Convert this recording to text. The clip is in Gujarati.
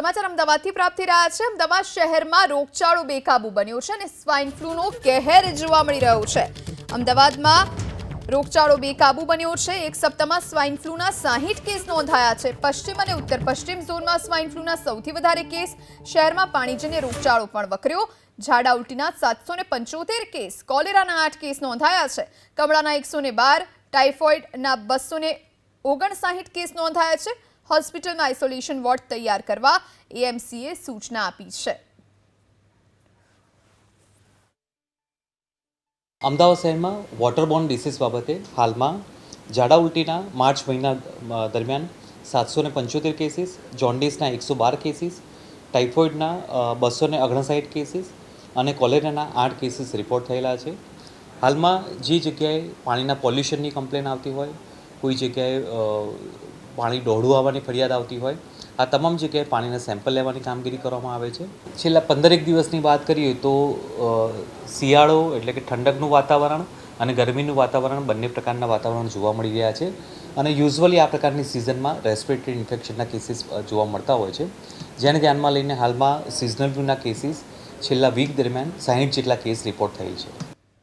સમાચાર અમદાવાદથી પ્રાપ્ત થઈ રહ્યા છે. અમદાવાદ શહેરમાં રોગચાળો બેકાબુ બન્યો છે અને સ્વાઇન ફ્લૂનો કહેર જોવા મળી રહ્યો છે. અમદાવાદમાં રોગચાળો બેકાબુ બન્યો છે. એક સપ્તાહમાં સ્વાઇન ફ્લૂના સાહીઠ કેસ નોંધાયા છે. પશ્ચિમ અને ઉત્તર પશ્ચિમ ઝોનમાં સ્વાઇન ફ્લૂના સૌથી વધારે કેસ. શહેરમાં પાણીજન્ય રોગચાળો પણ વકર્યો. ઝાડા ઉલટીના સાતસો પંચોતેર કેસ. કોલેરાના આઠ કેસ નોંધાયા છે. કમળાના એકસો ને બાર. ટાઇફોઇડના બસો ઓગણસાહીઠ કેસ નોંધાયા છે. હોસ્પિટલમાં આઇસોલેશન વોર્ડ તૈયાર કરવા એએમસીએ સૂચના આપી છે. અમદાવાદ શહેરમાં વોટરબોર્ન ડિસીઝ બાબતે હાલમાં ઝાડા ઉલટીના માર્ચ મહિના દરમિયાન સાતસો ને પંચોતેર કેસીસ જોન્ડિસના એકસો બાર કેસીસ ટાઇફોઇડના બસો ને ઓગણસાઠ કેસીસ અને કોલેરાના આઠ કેસીસ રિપોર્ટ થયેલા છે. હાલમાં જે જગ્યાએ પાણીના પોલ્યુશનની કમ્પ્લેન આવતી હોય કોઈ જગ્યાએ પાણી ડોહળું આવવાની ફરિયાદ આવતી હોય, આ તમામ જગ્યાએ પાણીના સેમ્પલ લેવાની કામગીરી કરવામાં આવે છે. છેલ્લા પંદરેક દિવસની વાત કરીએ તો શિયાળો એટલે કે ઠંડકનું વાતાવરણ અને ગરમીનું વાતાવરણ બંને પ્રકારના વાતાવરણ જોવા મળી રહ્યા છે અને યુઝવલી આ પ્રકારની સિઝનમાં રેસ્પિરેટરી ઇન્ફેક્શનના કેસીસ જોવા મળતા હોય છે. જેને ધ્યાનમાં લઈને હાલમાં સિઝનલ ફ્લૂના કેસીસ છેલ્લા વીક દરમિયાન સાહીઠ જેટલા કેસ રિપોર્ટ થયેલ છે.